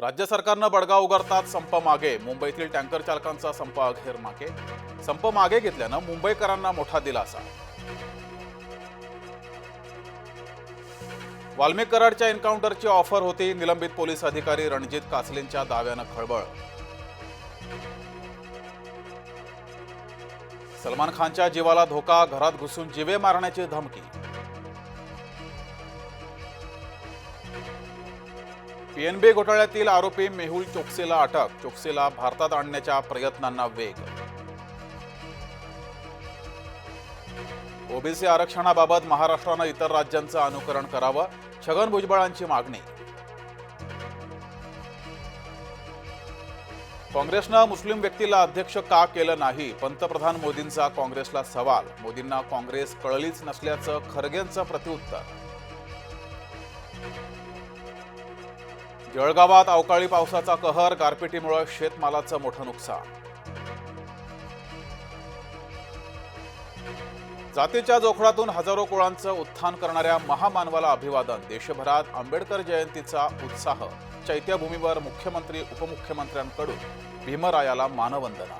राज्य सरकारनं बडगा उगारतात संप मागे. मुंबईतील टँकर चालकांचा संप अखेर मागे. संप मागे घेतल्यानं मुंबईकरांना मोठा दिलासा. वाल्मिक कराडच्या एन्काउंटरची ऑफर होती. निलंबित पोलीस अधिकारी रणजित कासलेंच्या दाव्यानं खळबळ. सलमान खानच्या जीवाला धोका घरात घुसून जिवे मारण्याची धमकी. पीएनबी घोटाळ्यातील आरोपी मेहुल चोक्सेला अटक चोक्सेला भारतात आणण्याच्या प्रयत्नांना वेग. ओबीसी आरक्षणाबाबत महाराष्ट्रानं इतर राज्यांचं अनुकरण करावं छगन भुजबळांची मागणी. काँग्रेसनं मुस्लिम व्यक्तीला अध्यक्ष का केलं नाही? पंतप्रधान मोदींचा काँग्रेसला सवाल मोदींना काँग्रेस कळलीच नसल्याचं खरगेंचं प्रत्युत्तर. जळगावात अवकाळी पावसाचा कहर गारपिटीमुळे शेतमालाचं मोठं नुकसान. जातीच्या जोखडातून हजारो कुळांचं उत्थान करणाऱ्या महामानवाला अभिवादन देशभरात आंबेडकर जयंतीचा उत्साह चैत्यभूमीवर मुख्यमंत्री उपमुख्यमंत्र्यांकडून भीमरायाला मानवंदना.